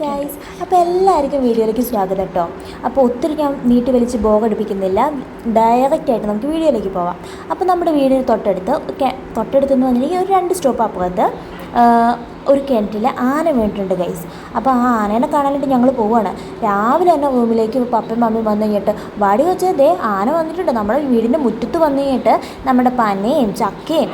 Guys അപ്പോൾ എല്ലാവർക്കും വീഡിയോയിലേക്ക് സ്വാഗതം കേട്ടോ അപ്പോൾ ഒത്തിരി ഞാൻ നീട്ടി വലിച്ച് ബോഗടിപ്പിക്കുന്നില്ല ഡയറക്റ്റ് ആയിട്ട് നമുക്ക് വീഡിയോയിലേക്ക് പോവാം. അപ്പോൾ നമ്മുടെ വീടിന് തൊട്ടടുത്ത് തൊട്ടടുത്ത് തൊട്ടടുത്തെന്ന് പറഞ്ഞിട്ടുണ്ടെങ്കിൽ ഒരു രണ്ട് സ്റ്റോപ്പ് അപ്പുറത്ത് ഒരു കിണറ്റിൽ ആന വീണിട്ടുണ്ട് ഗൈസ് അപ്പോൾ ആ ആനേനെ കാണാനായിട്ട് ഞങ്ങൾ പോവുകയാണ് രാവിലെ തന്നെ റൂമിലേക്ക് പപ്പയും മമ്മിയും വന്നു കഴിഞ്ഞിട്ട് വാടി വെച്ചാൽ ദേ ആന വന്നിട്ടുണ്ട്. നമ്മുടെ വീടിന്റെ മുറ്റത്ത് വന്നു കഴിഞ്ഞിട്ട് നമ്മുടെ പനയും ചക്കയും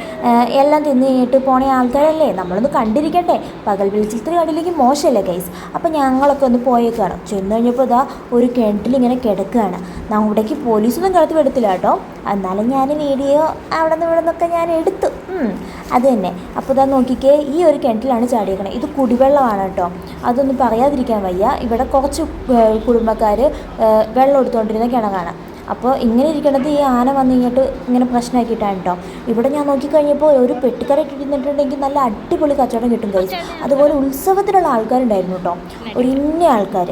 എല്ലാം തിന്നു കഴിഞ്ഞിട്ട് പോണ ആൾക്കാരല്ലേ? നമ്മളൊന്ന് കണ്ടിരിക്കട്ടെ. പകൽ വെളിച്ചത്തിൽ കണ്ടില്ലെങ്കിൽ മോശമല്ലേ ഗൈസ് അപ്പോൾ ഞങ്ങളൊക്കെ ഒന്ന് പോയേക്കാണ്. ചെന്ന് കഴിഞ്ഞപ്പോൾ ഇതാ ഒരു കിണറ്റിൽ ഇങ്ങനെ കിടക്കുകയാണ് നമ്മുടേക്ക് പോലീസൊന്നും കിടത്തി വിടത്തില്ല കേട്ടോ. എന്നാലും ഞാൻ വീഡിയോ അവിടെ നിന്ന് ഇവിടെ നിന്നൊക്കെ ഞാൻ എടുത്തു. അത് തന്നെ. അപ്പോൾ ഇതാ നോക്കിക്കേ ഈ ഒരു കിണറ്റിലാണ് ചാടിയേക്കണത് ഇത് കുടിവെള്ളമാണ് കേട്ടോ. അതൊന്നും പറയാതിരിക്കാൻ വയ്യ. ഇവിടെ കുറച്ച് കുടുംബക്കാർ വെള്ളം എടുത്തുകൊണ്ടിരുന്ന കിണറാണ്. അപ്പോൾ ഇങ്ങനെ ഇരിക്കണത് ഈ ആന വന്ന് ഇങ്ങോട്ട് ഇങ്ങനെ പ്രശ്നമാക്കിയിട്ടാണ് കേട്ടോ. ഇവിടെ ഞാൻ നോക്കിക്കഴിഞ്ഞപ്പോൾ ഒരു പെട്ടിക്കറി ഇട്ടിരുന്നിട്ടുണ്ടെങ്കിൽ നല്ല അടിപൊളി കച്ചവടം കിട്ടും കഴിച്ചു അതുപോലെ ഉത്സവത്തിലുള്ള ആൾക്കാരുണ്ടായിരുന്നു കേട്ടോ. ഒരു ഇന്ന ആൾക്കാർ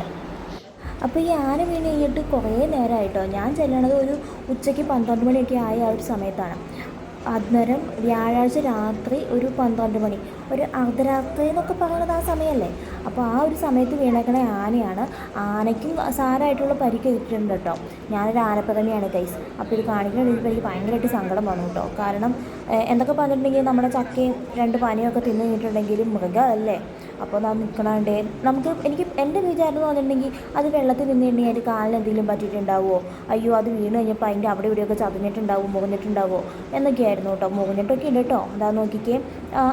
അപ്പോൾ ഈ ആന വീണ് കഴിഞ്ഞിട്ട് കുറേ നേരമായിട്ടോ. ഞാൻ ചെല്ലണത് ഒരു ഉച്ചയ്ക്ക് പന്ത്രണ്ട് മണിയൊക്കെ ആയ ആ ഒരു സമയത്താണ്. അന്നേരം വ്യാഴാഴ്ച രാത്രി ഒരു പന്ത്രണ്ട് മണി. ഒരു അർദ്ധരാത്രി എന്നൊക്കെ പറയുന്നത് ആ സമയമല്ലേ? അപ്പോൾ ആ ഒരു സമയത്ത് വീണേക്കണ ആനയാണ് ആനയ്ക്കും സാരമായിട്ടുള്ള പരിക്ക് കിട്ടിയിട്ടുണ്ട് കേട്ടോ. ഞാനൊരു ആനപ്രേമിയാണ് കൈസ് അപ്പോൾ ഇത് കഴിഞ്ഞപ്പോൾ എനിക്ക് ഭയങ്കരമായിട്ട് സങ്കടം വന്നു കേട്ടോ. കാരണം എന്തൊക്കെ പറഞ്ഞിട്ടുണ്ടെങ്കിൽ നമ്മുടെ ചക്കയും രണ്ട് പനിയൊക്കെ തിന്നു കഴിഞ്ഞിട്ടുണ്ടെങ്കിൽ മൃഗമല്ലേ അപ്പോൾ നാം നിൽക്കണണ്ടേ. നമുക്ക് എനിക്ക് എന്റെ വിചാരം എന്ന് പറഞ്ഞിട്ടുണ്ടെങ്കിൽ അത് വെള്ളത്തിൽ നിന്ന് നിന്നിട്ടുണ്ടെങ്കിൽ അതിന്റെ കാലിന് എന്തെങ്കിലും പറ്റിയിട്ടുണ്ടാവുമോ? അയ്യോ അത് വീണ് കഴിഞ്ഞപ്പോൾ അതിന്റെ അവിടെ ഇവിടെയൊക്കെ ചതഞ്ഞിട്ടുണ്ടാവും മുറിഞ്ഞിട്ടുണ്ടാവുമോ എന്നൊക്കെയായിരുന്നു കേട്ടോ. മുറിഞ്ഞിട്ടൊക്കെ ഉണ്ട് കേട്ടോ. അതാ നോക്കിക്കേ.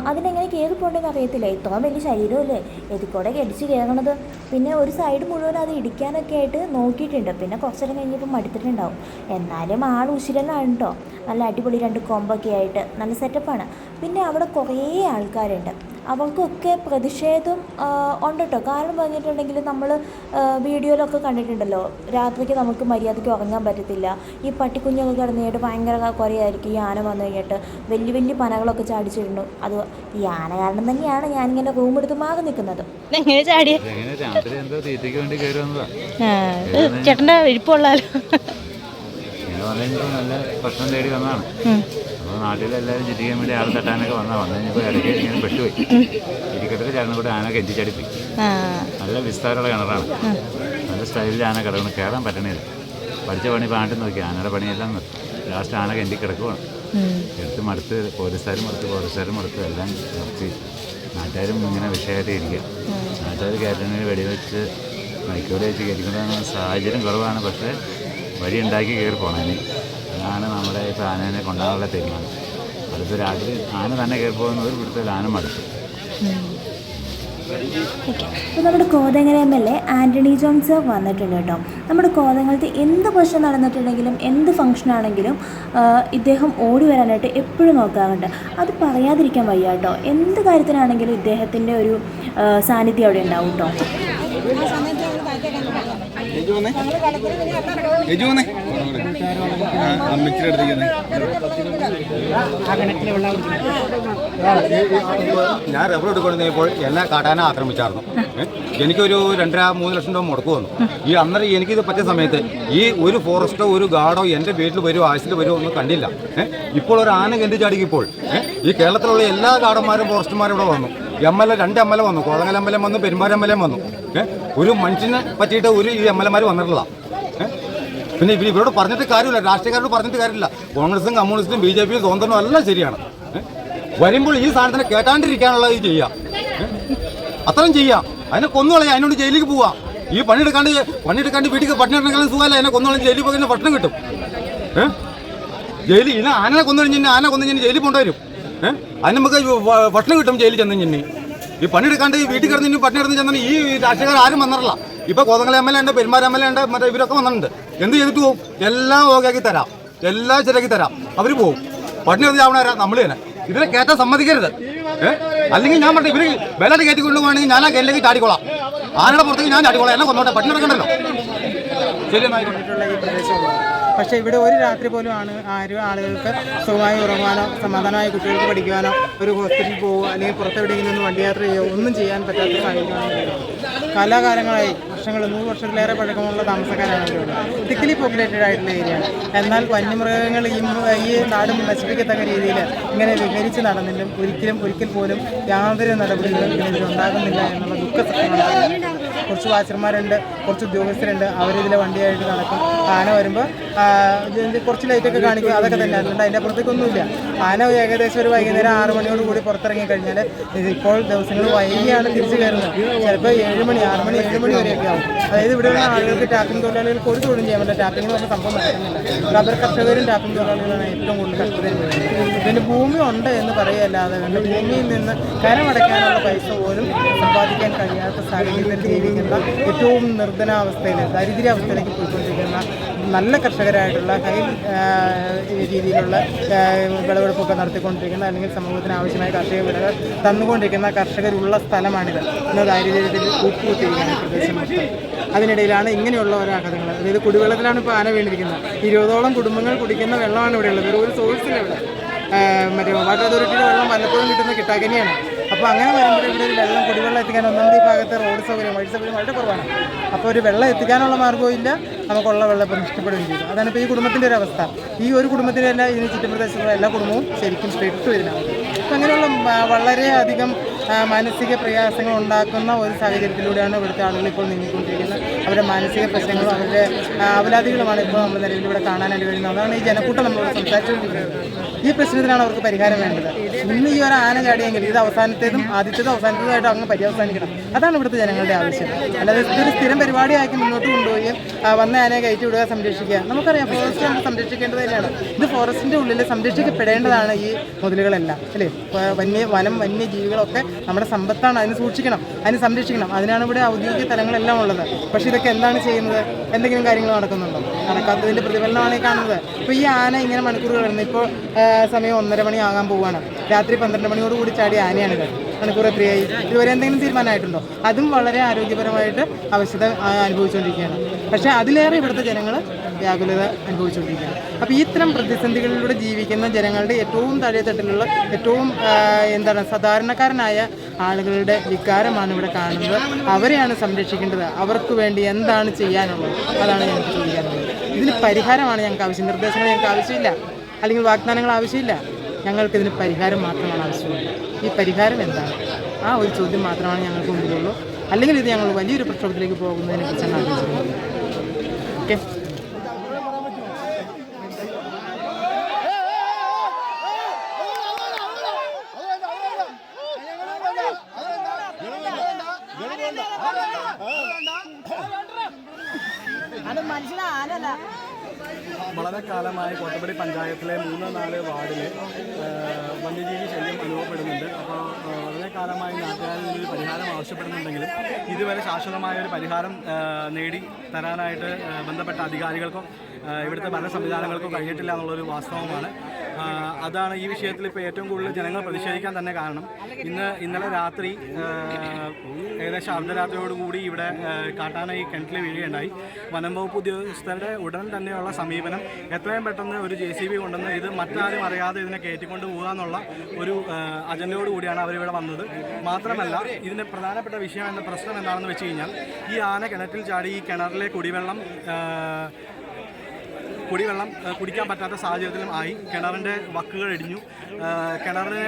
അതിനെങ്ങനെ കയറി പോകേണ്ടതെന്ന് അറിയത്തില്ല. ഇത്രയും വലിയ ശരീരമല്ലേ? എതിക്കൂടെ കടിച്ച് കയറണത് പിന്നെ ഒരു സൈഡ് മുഴുവൻ അത് ഇടിക്കാനൊക്കെ ആയിട്ട് നോക്കിയിട്ടുണ്ട്. പിന്നെ കുറച്ചു നേരം കഴിഞ്ഞപ്പോൾ മടുത്തിട്ടുണ്ടാവും. എന്നാലും ആൾ ഉശിരനാണ് കേട്ടോ. നല്ല അടിപൊളി രണ്ട് കൊമ്പൊക്കെ ആയിട്ട്. നല്ല സെറ്റപ്പാണ് പിന്നെ അവിടെ കുറേ ആൾക്കാരുണ്ട്. അവർക്കൊക്കെ പ്രതിഷേധം ഉണ്ട് കേട്ടോ കാരണം പറഞ്ഞിട്ടുണ്ടെങ്കിൽ നമ്മൾ വീഡിയോയിലൊക്കെ കണ്ടിട്ടുണ്ടല്ലോ. രാത്രിക്ക് നമുക്ക് മര്യാദയ്ക്ക് ഉറങ്ങാൻ പറ്റത്തില്ല. ഈ പട്ടിക്കുഞ്ഞൊക്കെ കിടന്നു കഴിഞ്ഞിട്ട് ഭയങ്കര കുറയായിരിക്കും. ഈ ആന വന്നു കഴിഞ്ഞിട്ട് വലിയ വലിയ പനകളൊക്കെ ചാടിച്ചിരുന്നു. അത് ഈ ആന കാരണം തന്നെയാണ് ഞാനിങ്ങനെ റൂം എടുത്ത് മാറി നിൽക്കുന്നത്. എങ്ങനെ ചാടിയ എങ്ങനെ രാത്രി എന്തോ തീറ്റയ്ക്ക് വേണ്ടി കയറി വന്നതാ? ചേട്ടന്റെ ഇരിപ്പുള്ളാലോ? ഇങ്ങനെ നല്ല ഭക്ഷണം തേടി വന്നതാണ്. അപ്പോൾ നാട്ടിലെല്ലാവരും ചിരിക്കാൻ വേണ്ടി ആൾ തട്ടാനൊക്കെ വന്നാൽ വന്നു കഴിഞ്ഞപ്പോൾ ഇടയ്ക്ക് ഇങ്ങനെ പെട്ടുപോയി. ഇരിക്കത്തിൽ ചേർന്ന് കൂടെ ആന കെഞ്ചിച്ചടിപ്പി നല്ല വിസ്താരമുള്ള കിണറാണ്. നല്ല സ്റ്റൈലിൽ ആന കിടക്കണം. കയറാൻ പറ്റണില്ല. പഠിച്ച പണി പാട്ട് നോക്കി. ആനയുടെ പണിയെല്ലാം നിർത്തി ലാസ്റ്റ് ആന കെഞ്ചി കിടക്കുവാണ്. എടുത്ത് മടുത്ത് പോലീസുകാരും മടുത്ത് പോലീസുകാരും മടുത്ത് എല്ലാം നിർത്തി. നാട്ടുകാരും ഇങ്ങനെ വിഷയമായിട്ട് ഇരിക്കുക. നാട്ടുകാർ കയറ്റുന്നതിന് വെടിവെച്ച് മൈക്കോടെ വെച്ച് കയറ്റിക്കൊണ്ടുവന്ന സാഹചര്യം കുറവാണ്. പക്ഷേ വഴി ഉണ്ടാക്കി കയറി പോണേന്. അതാണ് നമ്മുടെ ഇപ്പോൾ ആനേനെ കൊണ്ടുപോകാനുള്ള തീരുമാനം. അടുത്ത രാത്രി ആന തന്നെ കയറി പോകുന്ന ഒരു പിടുത്തത്തിൽ ആന മടുത്തു. അപ്പോൾ നമ്മുടെ കോതങ്ങര M L A Antony Johns വന്നിട്ടുണ്ട് കേട്ടോ. നമ്മുടെ കോതങ്ങളത്ത് എന്ത് പ്രശ്നം നടന്നിട്ടുണ്ടെങ്കിലും എന്ത് ഫംഗ്ഷൻ ആണെങ്കിലും ഇദ്ദേഹം ഓടി വരാനായിട്ട് എപ്പോഴും നോക്കാറുണ്ട്. അത് പറയാതിരിക്കാൻ വയ്യ കേട്ടോ. എന്ത് കാര്യത്തിനാണെങ്കിലും ഇദ്ദേഹത്തിന്റെ ഒരു സാന്നിധ്യം അവിടെ ഉണ്ടാവും കേട്ടോ. യജു വന്നേ യജു വന്നേ അമ്മച്ചിയുടെ അടുത്തേക്ക് വന്നേ. ഞാൻ റബ്ബർ എടുക്കൊണ്ടിരുന്നപ്പോൾ എന്നെ കാട്ടാനെ ആക്രമിച്ചായിരുന്നു? എനിക്കൊരു രണ്ടര മൂന്ന് ലക്ഷം രൂപ മുടക്കു വന്നു ഈ അന്നേരം എനിക്കിത് പറ്റിയ സമയത്ത് ഈ ഒരു ഫോറസ്റ്റോ ഒരു ഗാർഡോ എന്റെ വീട്ടിൽ വരുമോ ആഴ്ചയിൽ വരുമോ ഒന്നും കണ്ടില്ല ഇപ്പോൾ ഒരു ആന കെന്തി ചാടിക്കിപ്പോൾ? ഈ കേരളത്തിലുള്ള എല്ലാ ഗാർഡന്മാരും ഫോറസ്റ്റുമാരും ഇവിടെ വന്നു എം എൽ എ രണ്ട് എം എൽ എ വന്നു. കോളങ്ങൽ എം എൽ എ വന്നു പെരുമ്പാറ എം എൽ എ വന്നു? ഒരു മനുഷ്യനെ പറ്റിയിട്ട് ഒരു ഈ എം എൽ എമാർ വന്നിട്ടില്ല? പിന്നെ ഇവർ ഇവരോട് പറഞ്ഞിട്ട് കാര്യമില്ല. രാഷ്ട്രീയക്കാരോട് പറഞ്ഞിട്ട് കാര്യമില്ല. കോൺഗ്രസും കമ്മ്യൂണിസ്റ്റും ബി ജെ പിയും സ്വന്തം എല്ലാം ശരിയാണ്? വരുമ്പോൾ ഈ സാധനത്തിനെ കേട്ടാണ്ടിരിക്കാനുള്ളത് ഇത് ചെയ്യാം? അത്രയും ചെയ്യാം. അതിനെ കൊന്നുകളയാം അതിനോട് ജയിലിലേക്ക് പോവാം. ഈ പണിയെടുക്കാണ്ട് പണിയെടുക്കാണ്ട് വീട്ടിൽ പട്ടിണിയെടുക്കാനും സുഖമല്ല. അതിനെ കൊന്നുകളും ജയിലിൽ പോയി ഭക്ഷണം കിട്ടും. ഏഹ് ജയിലിൽ ഇന്ന് ആനനെ കൊന്നു കഴിഞ്ഞാൽ ആന കൊന്നു കഴിഞ്ഞാൽ ജയിലിൽ ഏഹ് അതിന് നമുക്ക് ഭക്ഷണം കിട്ടും ജയിലിൽ ചെന്ന് ചെന്നി ഈ പണിയെടുക്കാണ്ട് ഈ വീട്ടിൽ കിടന്ന് പട്ടിണി കിടന്ന് ചെന്നാൽ ഈ രാഷ്ട്രീയക്കാർ ആരും വന്നിട്ടില്ല. ഇപ്പൊ കോതങ്ങള എം എൽ എ ഉണ്ട് പെരുമാര എം എൽ എ ഉണ്ട് മറ്റേ ഇവരൊക്കെ വന്നിട്ടുണ്ട്. എന്ത് ചെയ്തിട്ട് പോകും എല്ലാം ഓക്കെയാക്കി തരാം. എല്ലാം ശരിയാക്കി തരാം. അവർ പോകും പട്ടിണി കിടന്ന് ചാവണ നമ്മൾ തന്നെ. ഇതിനെ കയറ്റാൻ സമ്മതിക്കരുത്. അല്ലെങ്കിൽ ഞാൻ പറഞ്ഞു ഇവർ വില കയറ്റി കൊണ്ടുപോകണമെങ്കിൽ ഞാൻ ആ കയ്യിലേക്ക് ചാടിക്കോളാം. ആനയുടെ പുറത്തേക്ക് ഞാൻ ചാടിക്കോളാം? എന്നെ കൊന്നോട്ടെ. പട്ടിണി കിടക്കണ്ടല്ലോ. ശരി പക്ഷേ ഇവിടെ ഒരു രാത്രി പോലും ആണ് ആരും ആളുകൾക്ക് സുഖമായി ഉറങ്ങാനോ സമാധാനമായി കുട്ടികൾക്ക് പഠിക്കുവാനോ ഒരു ഹോസ്പിറ്റലിൽ പോകുക അല്ലെങ്കിൽ പുറത്തെവിടെയെങ്കിലും ഒന്ന് വണ്ടി യാത്ര ചെയ്യുക ഒന്നും ചെയ്യാൻ പറ്റാത്ത സാഹചര്യമാണ്. കലാകാലങ്ങളായി വർഷങ്ങൾ നൂറ് വർഷത്തിലേറെ പഴക്കമുള്ള താമസക്കാരാണ് തിക്കിലി പോപ്പുലേറ്റഡ് ആയിട്ടുള്ള ഏരിയയാണ് എന്നാൽ വന്യമൃഗങ്ങൾ ഈ ഈ നാട് നശിപ്പിക്കത്തക്ക രീതിയിൽ ഇങ്ങനെ വിഹരിച്ച് നടന്നിട്ടും ഒരിക്കലും ഒരിക്കൽ പോലും യാതൊരു നടപടികളും ഇതിനെതിരെ ഉണ്ടാകുന്നില്ല എന്നുള്ള ദുഃഖ സത്യമാണ്. കുറച്ച് വാച്ചർമാരുണ്ട്. കുറച്ച് ഉദ്യോഗസ്ഥരുണ്ട്. അവരിതിൽ വണ്ടിയായിട്ട് നടക്കും. ആന വരുമ്പോൾ കുറച്ച് ലൈറ്റൊക്കെ കാണിക്കും. അതൊക്കെ തന്നെ. അതുകൊണ്ട് അതിന്റെ അപ്പുറത്തേക്കൊന്നുമില്ല ആന ഏകദേശം ഒരു വൈകുന്നേരം ആറ് മണിയോട് കൂടി പുറത്തിറങ്ങി കഴിഞ്ഞാൽ ഇപ്പോൾ ദിവസങ്ങൾ വൈകിയാണ് തിരിച്ചു കയറുന്നത്. ചിലപ്പോൾ ഏഴ് മണി ആറ് മണി ഏഴ് മണി വരെയൊക്കെ ആവും. അതായത് ഇവിടെയുള്ള ആളുകൾക്ക് ടാപ്പിംഗ് തൊഴിലാളികൾക്ക് ഒരു തൊഴിലും ചെയ്യാൻ പറ്റില്ല. ടാപ്പിംഗ് എന്ന് പറഞ്ഞ സംഭവം നടക്കുന്നില്ല. റബ്ബർ കർഷകരും ടാപ്പിംഗ് തൊഴിലാളികളാണ് ഏറ്റവും കൂടുതൽ കഷ്ടതയിൽ പിന്നെ ഭൂമി ഉണ്ട് എന്ന് പറയുകയല്ലാതെ കണ്ട് ഭൂമിയിൽ നിന്ന് കരമടയ്ക്കാനുള്ള പൈസ പോലും സമ്പാദിക്കാൻ കഴിയാത്ത സാഹചര്യത്തിൽ ജീവിക്കുന്ന ഏറ്റവും നിർധനാവസ്ഥയിൽ ദരിദ്രാവസ്ഥയിലേക്ക് പോയിക്കൊണ്ടിരിക്കുന്ന നല്ല കർഷകരായിട്ടുള്ള ആ, രീതിയിലുള്ള വിളവെടുപ്പൊക്കെ നടത്തിക്കൊണ്ടിരിക്കുന്ന അല്ലെങ്കിൽ സമൂഹത്തിന് ആവശ്യമായ കാർഷിക വിളകൾ തന്നുകൊണ്ടിരിക്കുന്ന കർഷകരുള്ള സ്ഥലമാണിത്. ഇന്ന് ദാരിദ്ര്യത്തിൽ ഈ പ്രദേശം അതിനിടയിലാണ് ഇങ്ങനെയുള്ള ഓരോ കഥകൾ അതായത് കുടിവെള്ളത്തിലാണ് ഇപ്പോൾ ആന വീണിരിക്കുന്നത്. ഇരുപതോളം കുടുംബങ്ങൾ കുടിക്കുന്ന വെള്ളമാണ് ഇവിടെയുള്ളത് ഒരു ആ, മറ്റേ വാട്ടർ അതോറിറ്റിയുടെ വെള്ളം വല്ലപ്പോഴും കിട്ടുന്ന കിട്ടാക്കനിയാണ് അപ്പോൾ അങ്ങനെ വരുമ്പോൾ ഇവിടെ ഒരു വെള്ളം കുടിവെള്ളം എത്തിക്കാൻ ഒന്നാമത് ഈ ഭാഗത്ത് റോഡ് സൗകര്യം വഴി സൗകര്യം വളരെ കുറവാണ്. അപ്പോൾ ഒരു വെള്ളം എത്തിക്കാനുള്ള മാർഗവും ഇല്ല. നമുക്കുള്ള വെള്ളം ഇപ്പം നഷ്ടപ്പെടുകയും ചെയ്തു. അതാണ് ഇപ്പോൾ ഈ കുടുംബത്തിന്റെ ഒരു അവസ്ഥ. ഈ ഒരു കുടുംബത്തിന്റെ തന്നെ ഇതിന് ചുറ്റുപ്രദേശത്തുള്ള എല്ലാ കുടുംബവും ശരിക്കും പെട്ടു വരുന്നത്. അപ്പം അങ്ങനെയുള്ള വളരെയധികം മാനസിക പ്രയാസങ്ങൾ ഉണ്ടാക്കുന്ന ഒരു സാഹചര്യത്തിലൂടെയാണ് ഇവിടുത്തെ ആളുകൾ ഇപ്പോൾ നീങ്ങിക്കൊണ്ടിരിക്കുന്നത്. അവരുടെ മാനസിക പ്രശ്നങ്ങളും അവരുടെ അവലാദികളുമാണ് ഇപ്പോൾ നമ്മൾ നിലവിൽ ഇവിടെ കാണാനായിട്ട് കഴിയുന്നത് അതാണ് ഈ ജനക്കൂട്ടം നമ്മളോട് സംസാരിച്ചുകൊണ്ടിരിക്കുന്നത്. ഈ പ്രശ്നത്തിനാണ് അവർക്ക് പരിഹാരം വേണ്ടത്. ഇന്ന് ഈ ഒരു ആന ചാടിയെങ്കിൽ ഇത് അവസാനത്തേതും ആദ്യത്തേതും അവസാനത്തേതുമായിട്ട് അങ്ങ് പര്യവസാനിക്കണം. അതാണ് ഇവിടുത്തെ ജനങ്ങളുടെ ആവശ്യം. അല്ലാതെ ഇതൊരു സ്ഥിരം പരിപാടിയാക്കി മുന്നോട്ട് കൊണ്ടുപോയി വന്ന ആനയെ കയറ്റി വിടുക സംരക്ഷിക്കുക. നമുക്കറിയാം ഫോറസ്റ്റ് നമ്മൾ സംരക്ഷിക്കേണ്ടത് തന്നെയാണ്. ഇത് ഫോറസ്റ്റിന്റെ ഉള്ളിൽ സംരക്ഷിക്കപ്പെടേണ്ടതാണ് ഈ മുതലുകളെല്ലാം. അല്ലേ? വന്യ വനം വന്യജീവികളൊക്കെ നമ്മുടെ സമ്പത്താണ് അതിന് സൂക്ഷിക്കണം അതിന് സംരക്ഷിക്കണം. അതിനാണ് ഇവിടെ ഔദ്യോഗിക തലങ്ങളെല്ലാം ഉള്ളത്. പക്ഷേ ഇതൊക്കെ എന്താണ് ചെയ്യുന്നത്? എന്തെങ്കിലും കാര്യങ്ങൾ നടക്കുന്നുണ്ടോ? നടക്കാത്തതിന്റെ പ്രതിഫലനമാണ് ഈ കാണുന്നത്. ഇപ്പോൾ ഈ ആന ഇങ്ങനെ മണിക്കൂർ കിടന്ന് ഇപ്പോൾ സമയം ഒന്നര മണി ആകാൻ പോവുകയാണ്. രാത്രി പന്ത്രണ്ട് മണിയോട് കൂടി ആനയാണ് ആനയാണിത്. മണിക്കൂർ എത്രയായി ഇതുവരെ എന്തെങ്കിലും തീരുമാനമായിട്ടുണ്ടോ? അതും വളരെ ആരോഗ്യപരമായിട്ട് അവശ്യത അനുഭവിച്ചുകൊണ്ടിരിക്കുകയാണ്. പക്ഷേ അതിലേറെ ഇവിടുത്തെ ജനങ്ങൾ വ്യാകുലത അനുഭവിച്ചുകൊണ്ടിരിക്കുകയാണ്. അപ്പോൾ ഇത്തരം പ്രതിസന്ധികളിലൂടെ ജീവിക്കുന്ന ജനങ്ങളുടെ ഏറ്റവും താഴെത്തട്ടിലുള്ള ഏറ്റവും എന്താണ് സാധാരണക്കാരനായ ആളുകളുടെ വികാരമാണ് ഇവിടെ കാണുന്നത്. അവരെയാണ് സംരക്ഷിക്കേണ്ടത്. അവർക്ക് വേണ്ടി എന്താണ് ചെയ്യാനുള്ളത്? അതാണ് ഞങ്ങൾക്ക് ചോദിക്കാനുള്ളത്. ഇതിന് പരിഹാരമാണ് ഞങ്ങൾക്ക് ആവശ്യം. നിർദ്ദേശങ്ങൾ ഞങ്ങൾക്ക് ആവശ്യമില്ല. അല്ലെങ്കിൽ വാഗ്ദാനങ്ങൾ ആവശ്യമില്ല. ഞങ്ങൾക്ക് ഇതിന് പരിഹാരം മാത്രമാണ് ആവശ്യമുള്ളത്. ഈ പരിഹാരം എന്താണ്? ആ ഒരു ചോദ്യം മാത്രമാണ് ഞങ്ങൾക്ക് മുമ്പിലുള്ളൂ. അല്ലെങ്കിൽ ഇത് ഞങ്ങൾ വലിയൊരു പ്രക്ഷോഭത്തിലേക്ക് പോകുന്നതിനെ കുറിച്ചാണ് ആലോചിക്കുന്നത് പരിഹാരം ആവശ്യപ്പെടുന്നുണ്ടെങ്കിലും ഇതുവരെ ശാശ്വതമായ ഒരു പരിഹാരം നേടി തരാനായിട്ട് ബന്ധപ്പെട്ട അധികാരികൾക്കും ഇവിടുത്തെ ഭരണ സംവിധാനങ്ങൾക്കും കഴിഞ്ഞിട്ടില്ല എന്നുള്ളൊരു വാസ്തവമാണ്. അതാണ് ഈ വിഷയത്തിൽ ഇപ്പോൾ ഏറ്റവും കൂടുതൽ ജനങ്ങൾ പ്രതിഷേധിക്കാൻ തന്നെ കാരണം. ഇന്ന് ഇന്നലെ രാത്രി ഏകദേശം അർദ്ധരാത്രിയോടുകൂടി ഇവിടെ കാട്ടാനായി കിണറ്റിൽ വീഴുകയുണ്ടായി. വനം വകുപ്പ് ഉദ്യോഗസ്ഥരുടെ ഉടൻ തന്നെയുള്ള സമീപനം എത്രയും പെട്ടെന്ന് ഒരു ജെ സി ബി കൊണ്ടുവന്ന് ഇത് മറ്റാരും അറിയാതെ ഇതിനെ കയറ്റിക്കൊണ്ട് പോകുക എന്നുള്ള ഒരു അജണ്ടയോടുകൂടിയാണ് അജണ്ടയോട് കൂടിയാണ് അവരിവിടെ വന്നത്. മാത്രമല്ല ഇതിന്റെ പ്രധാനപ്പെട്ട വിഷയം എന്ന പ്രശ്നം എന്താണെന്ന് വെച്ച് കഴിഞ്ഞാൽ ഈ ആന കിണറ്റിൽ ചാടി ഈ കിണറിലെ കുടിവെള്ളം കുടിവെള്ളം കുടിക്കാൻ പറ്റാത്ത സാഹചര്യത്തിലും ആയി. കിണറിന്റെ വക്കുകൾ ഇടിഞ്ഞു. കിണറിന്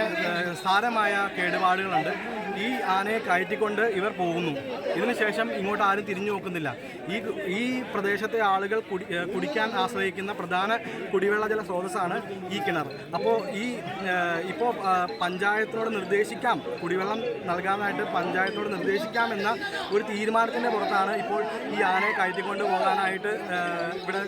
സാരമായ കേടുപാടുകളുണ്ട്. ഈ ആനയെ കയറ്റിക്കൊണ്ട് ഇവർ പോകുന്നു. ഇതിനുശേഷം ഇങ്ങോട്ട് ആരും തിരിഞ്ഞു നോക്കുന്നില്ല. ഈ ഈ പ്രദേശത്തെ ആളുകൾ കുടി കുടിക്കാൻ ആശ്രയിക്കുന്ന പ്രധാന കുടിവെള്ള ജല സ്രോതസ്സാണ് ഈ കിണർ. അപ്പോൾ ഈ ഇപ്പോൾ പഞ്ചായത്തിനോട് നിർദ്ദേശിക്കാം. കുടിവെള്ളം നൽകാനായിട്ട് പഞ്ചായത്തിനോട് നിർദ്ദേശിക്കാം എന്ന ഒരു തീരുമാനത്തിന്റെ പുറത്താണ് ഇപ്പോൾ ഈ ആനയെ കയറ്റിക്കൊണ്ട് പോകാനായിട്ട് ഇവിടെ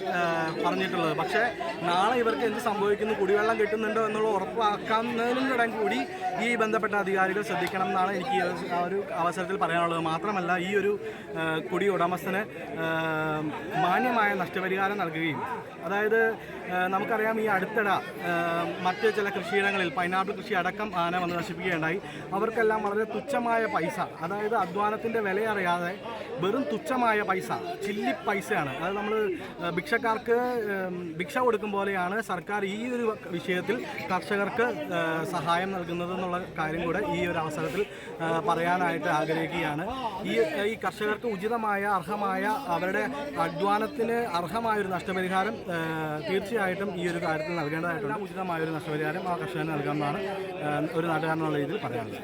പറഞ്ഞിട്ടുള്ളത്. പക്ഷേ നാളെ ഇവർക്ക് എന്ത് സംഭവിക്കുന്നു? കുടിവെള്ളം കിട്ടുന്നുണ്ടോ എന്നുള്ള ഉറപ്പാക്കുന്നതിനും കൂടെ കൂടി ഈ ബന്ധപ്പെട്ട അധികാരികൾ ശ്രദ്ധിക്കണം എന്നാണ് എനിക്ക് ആ ഒരു അവസരത്തിൽ പറയാനുള്ളത് മാത്രമല്ല ഈ ഒരു കുടി ഉടമസ്ഥന് മാന്യമായ നഷ്ടപരിഹാരം നൽകുകയും അതായത് നമുക്കറിയാം ഈ അടുത്തിട മറ്റ് ചില കൃഷിയിടങ്ങളിൽ പൈനാപ്പിൾ കൃഷി അടക്കം ആന വന്ന് നശിപ്പിക്കുകയുണ്ടായി. അവർക്കെല്ലാം വളരെ തുച്ഛമായ പൈസ അതായത് അധ്വാനത്തിന്റെ വില അറിയാതെ വെറും തുച്ഛമായ പൈസ ചില്ലി പൈസയാണ്. അത് നമ്മൾ ഭിക്ഷക്കാർക്ക് ഭിക്ഷ കൊടുക്കും പോലെയാണ് സർക്കാർ ഈ ഒരു വിഷയത്തിൽ കർഷകർക്ക് സഹായം നൽകുന്നത് എന്നുള്ള കാര്യം കൂടെ ഈ ഒരു അവസരത്തിൽ പറയാനായിട്ട് ആഗ്രഹിക്കുകയാണ്. ഈ ഈ കർഷകർക്ക് ഉചിതമായ അർഹമായ അവരുടെ അധ്വാനത്തിന് അർഹമായ ഒരു നഷ്ടപരിഹാരം തീർച്ചയായിട്ടും ഈ ഒരു കാര്യത്തിൽ നൽകേണ്ടതായിട്ടുള്ള ഉചിതമായ ഒരു നഷ്ടപരിഹാരം ആ കർഷകന് നൽകാമെന്നാണ് ഒരു നാട്ടുകാരനുള്ള രീതിയിൽ പറയാനുള്ളത്.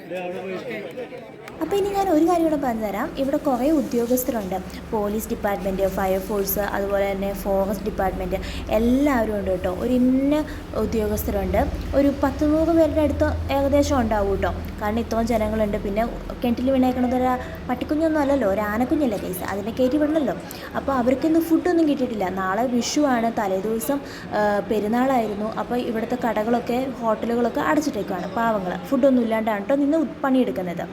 അപ്പോൾ ഇനി ഞാൻ ഒരു കാര്യം കൂടെ പറഞ്ഞുതരാം. ഇവിടെ കുറേ ഉദ്യോഗസ്ഥരുണ്ട്. പോലീസ് ഡിപ്പാർട്ട്മെന്റ് ഫയർഫോഴ്സ് അതുപോലെ തന്നെ ഫോറസ്റ്റ് ഡിപ്പാർട്ട്മെന്റ് എല്ലാവരും ഉണ്ട് കേട്ടോ. ഒരു ഇന്ന ഉദ്യോഗസ്ഥരുണ്ട്. ഒരു പത്ത് നൂറ് പേരുടെ അടുത്ത് ഏകദേശം ഉണ്ടാവും കേട്ടോ. കാരണം ഇത്രയും ജനങ്ങളുണ്ട്. പിന്നെ കിണറ്റിൽ വീണേക്കണത് ഒരു പട്ടിക്കുഞ്ഞൊന്നും അല്ലല്ലോ ഒരു ആനക്കുഞ്ഞല്ലേ കേസ് അതിനെ കയറ്റി വിടണമല്ലോ അപ്പോൾ അവർക്കിന്ന് ഫുഡൊന്നും കിട്ടിയിട്ടില്ല. നാളെ വിഷുവാണ് തലേദിവസം പെരുന്നാളായിരുന്നു. അപ്പോൾ ഇവിടുത്തെ കടകളൊക്കെ ഹോട്ടലുകളൊക്കെ അടച്ചിട്ടേക്കുവാണ് പാവങ്ങൾ ഫുഡൊന്നും ഇല്ലാണ്ടാണ് കേട്ടോ നിന്ന് പണിയെടുക്കുന്നത്.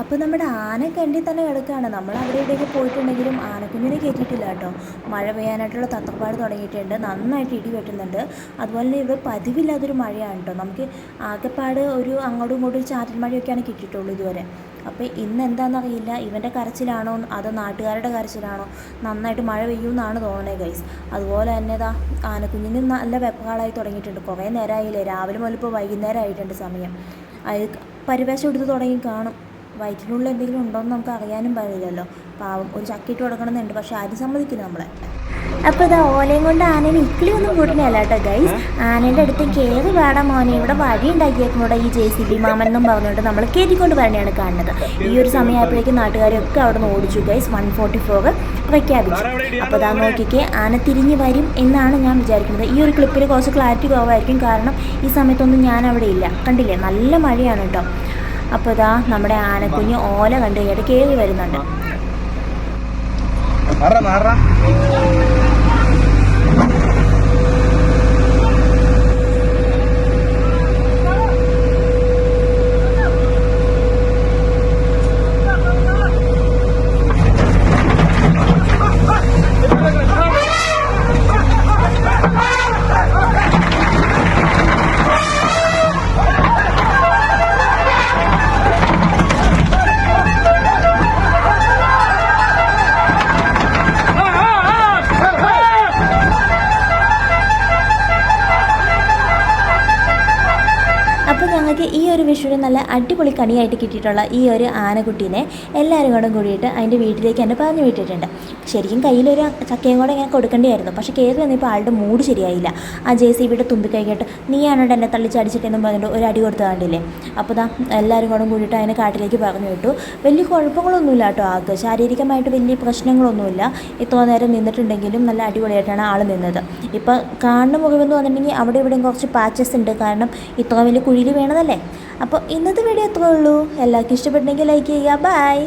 അപ്പോൾ നമ്മുടെ ആന കണ്ടി തന്നെ കിടക്കുകയാണ്. നമ്മൾ അവിടെ ഇവിടെയൊക്കെ പോയിട്ടുണ്ടെങ്കിലും ആനക്കുഞ്ഞിനെ കയറ്റിയിട്ടില്ല കേട്ടോ. മഴ പെയ്യാനായിട്ടുള്ള തത്രപ്പാട് തുടങ്ങിയിട്ടുണ്ട്. നന്നായിട്ട് ഇടി വെട്ടുന്നുണ്ട്. അതുപോലെ തന്നെ ഇവിടെ പതിവില്ലാത്തൊരു മഴയാണ് കേട്ടോ. നമുക്ക് ആകെപ്പാട് ഒരു അങ്ങോട്ടും ഇങ്ങോട്ടും ഒരു ചാറ്റൽ മഴയൊക്കെയാണ് കിട്ടിയിട്ടുള്ളൂ ഇതുവരെ. അപ്പോൾ ഇന്ന് എന്താണെന്നറിയില്ല ഇവന്റെ കരച്ചിലാണോ? അതോ നാട്ടുകാരുടെ കരച്ചിലാണോ? നന്നായിട്ട് മഴ പെയ്യുമെന്നാണ് തോന്നുന്നത് ഗൈസ് അതുപോലെ തന്നെ ഇതാ ആനക്കുഞ്ഞിന് നല്ല വെപ്പകാളായി തുടങ്ങിയിട്ടുണ്ട്. കുറേ നേരമായില്ലേ? രാവിലെ മുതൽ ഇപ്പോൾ വൈകുന്നേരം ആയിട്ടുണ്ട് സമയം. അത് പരിവേഷം എടുത്ത് തുടങ്ങി കാണും. വയറ്റിനുള്ളിൽ എന്തെങ്കിലും ഉണ്ടോ എന്ന് നമുക്ക് അറിയാനും പാടില്ലല്ലോ. പാവം ഒരു ചക്കിട്ട് കൊടുക്കണമെന്നുണ്ട് പക്ഷെ ആരും സമ്മതിക്കില്ല നമ്മളെ? അപ്പോൾ ഇതാ ഓലയും കൊണ്ട് ആനേനെ ഇക്കിളി ഒന്നും കൂട്ടുന്നതല്ല കേട്ടോ ഗൈസ് ആനേന്റെ അടുത്ത് കയറി വേണം മോനെ. ഇവിടെ വഴി ഉണ്ടാക്കിയേക്കുന്നൂടെ ഈ ജെ സി ബി മാമൻ എന്നും പറഞ്ഞുകൊണ്ട് നമ്മൾ കയറ്റിക്കൊണ്ട് വരണയാണ് കാണുന്നത്. ഈ ഒരു സമയമായപ്പോഴേക്കും നാട്ടുകാരൊക്കെ അവിടെ നിന്ന് ഓടിച്ചു ഗൈസ് വൺ ഫോർട്ടി ഫോർ പ്രഖ്യാപിച്ചു. അപ്പോൾ ഇതാ നോക്കിക്കേ ആന തിരിഞ്ഞു വരും എന്നാണ് ഞാൻ വിചാരിക്കുന്നത്. ഈ ഒരു ക്ലിപ്പിൽ കുറച്ച് ക്ലാരിറ്റി കുറവായിരിക്കും. കാരണം ഈ സമയത്തൊന്നും ഞാൻ അവിടെ ഇല്ല. കണ്ടില്ലേ? നല്ല മഴയാണ് കേട്ടോ. അപ്പോൾ ഇതാ നമ്മുടെ ആനക്കുഞ്ഞ് ഓല കണ്ടു കഴിഞ്ഞിട്ട് കയറി വരുന്നുണ്ട് അടിപൊളി കണിയായിട്ട് കിട്ടിയിട്ടുള്ള ഈ ഒരു ആനക്കുട്ടീനെ എല്ലാവരും കൂടെ കൂടിയിട്ട് അതിന്റെ വീട്ടിലേക്ക് എന്നെ പറഞ്ഞു വിട്ടിട്ടുണ്ട്. ശരിക്കും കയ്യിലൊരു ചക്കയും കൂടെ ഇങ്ങനെ കൊടുക്കേണ്ടിയായിരുന്നു. പക്ഷേ കയറി വന്നപ്പോൾ ആളുടെ മൂഡ് ശരിയായില്ല. ആ ജെ സി ബിയുടെ തുമ്പിക്കൈ കേട്ട് നീയാണോട്ട് എന്നെ തള്ളിച്ചടിച്ചിട്ടെന്നും പറഞ്ഞിട്ട് ഒരു അടി കൊടുത്തു കണ്ടില്ലേ അപ്പോൾ ദാ എല്ലാവരും കൂടെ കൂടിയിട്ട് അതിനെ കാട്ടിലേക്ക് പറഞ്ഞു വിട്ടു. വലിയ കുഴപ്പങ്ങളൊന്നുമില്ല കേട്ടോ ആൾക്ക്. ശാരീരികമായിട്ട് വലിയ പ്രശ്നങ്ങളൊന്നുമില്ല. ഇത്ര നേരം നിന്നിട്ടുണ്ടെങ്കിലും നല്ല അടിപൊളിയായിട്ടാണ് ആൾ നിന്നത്. ഇപ്പോൾ കാണുന്ന മുഖമെന്ന് പറഞ്ഞിട്ടുണ്ടെങ്കിൽ അവിടെ ഇവിടെയും കുറച്ച് പാച്ചസ് ഉണ്ട്. കാരണം ഇത്ര വലിയ കുഴിയിൽ വീണതല്ലേ? അപ്പോൾ ഇന്നത്തെ വീഡിയോ എത്രയുള്ളൂ എല്ലാവർക്കും ഇഷ്ടപ്പെട്ടെങ്കിൽ ലൈക്ക് ചെയ്യുക. ബൈ